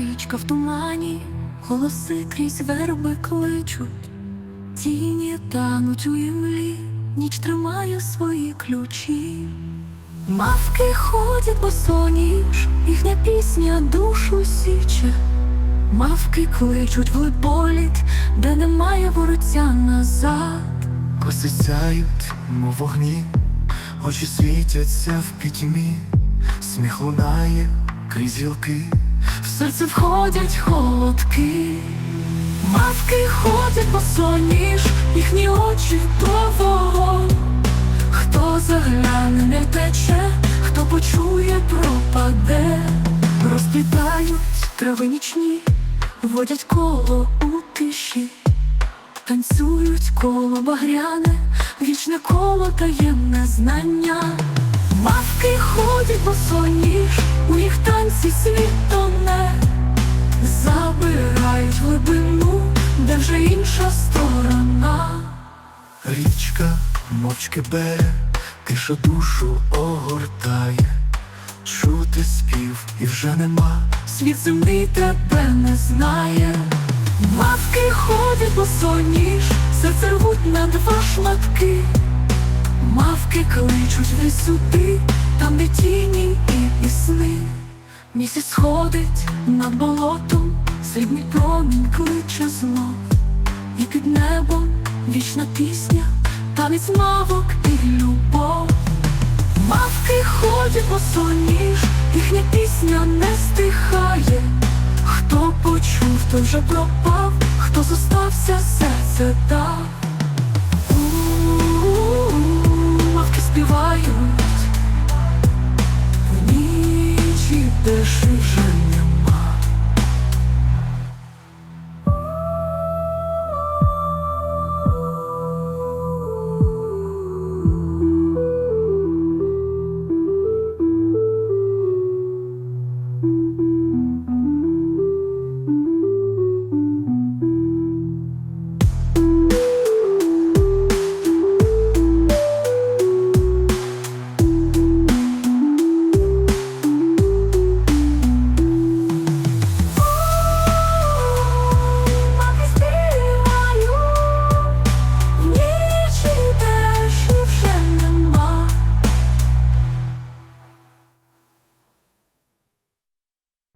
Річка в тумані, голоси крізь верби кличуть, тіні тануть у імлі, ніч тримає свої ключі. Мавки ходять босоніж, їхня пісня душу січе. Мавки кличуть в боліт, де немає вороття назад. Коси сяють, мов вогні, очі світяться в пітьмі, сміх лунає крізь гілки. Серце входять холодки, мавки ходять босоніж, їхні очі то. Хто загляне, не втече, хто почує, пропаде, розплітають трави нічні, водять коло у тиші, танцюють коло багряне, вічне коло таємне знання. Мавки ходять босоніж, у їх танці світ вже інша сторона. Річка мовчки бере, тиша душу огортає, чути спів і вже нема. Світ земний тебе не знає. Мавки ходять босоніж, серце рвуть на два шматки. Мавки кличуть не сюди, там де тіні і, і сни. Місяць сходить над болотом, срібний промінь кличе знов. Вічна пісня, танець мавок і любов. Мавки ходять босоніж, їхня пісня не стихає. Хто почув, той вже пропав, хто зостався, серце дав.